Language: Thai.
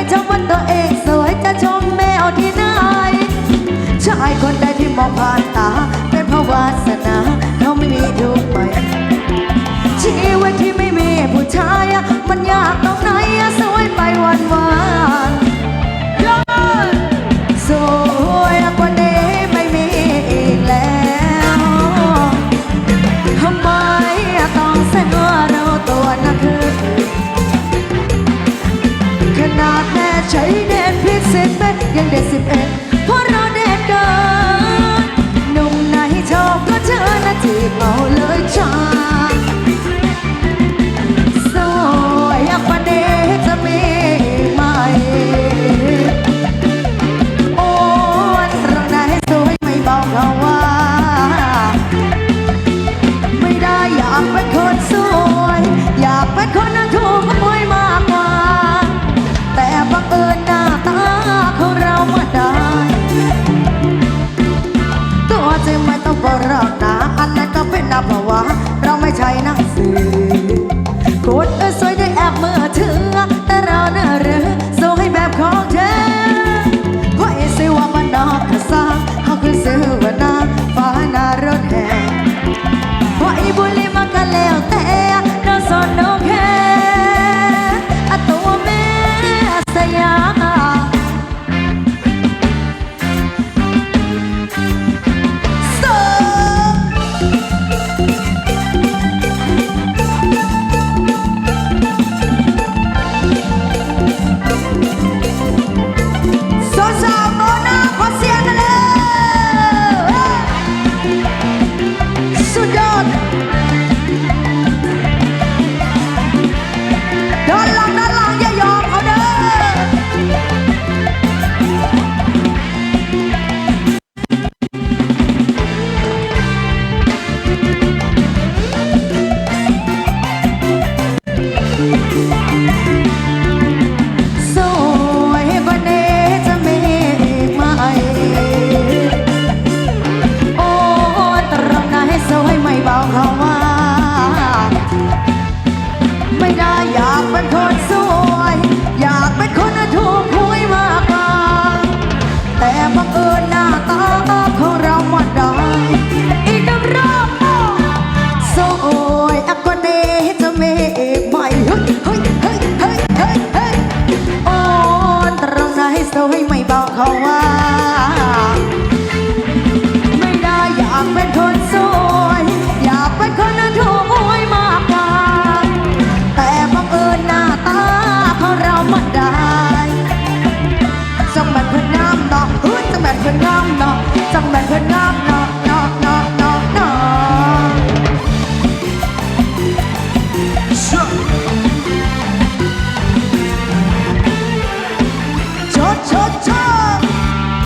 ไม่ชมว่าตัวเองสวยจะชมแมวที่ไหนชายคนใดที่มองผ่าน วยไม่บอกเขาว่า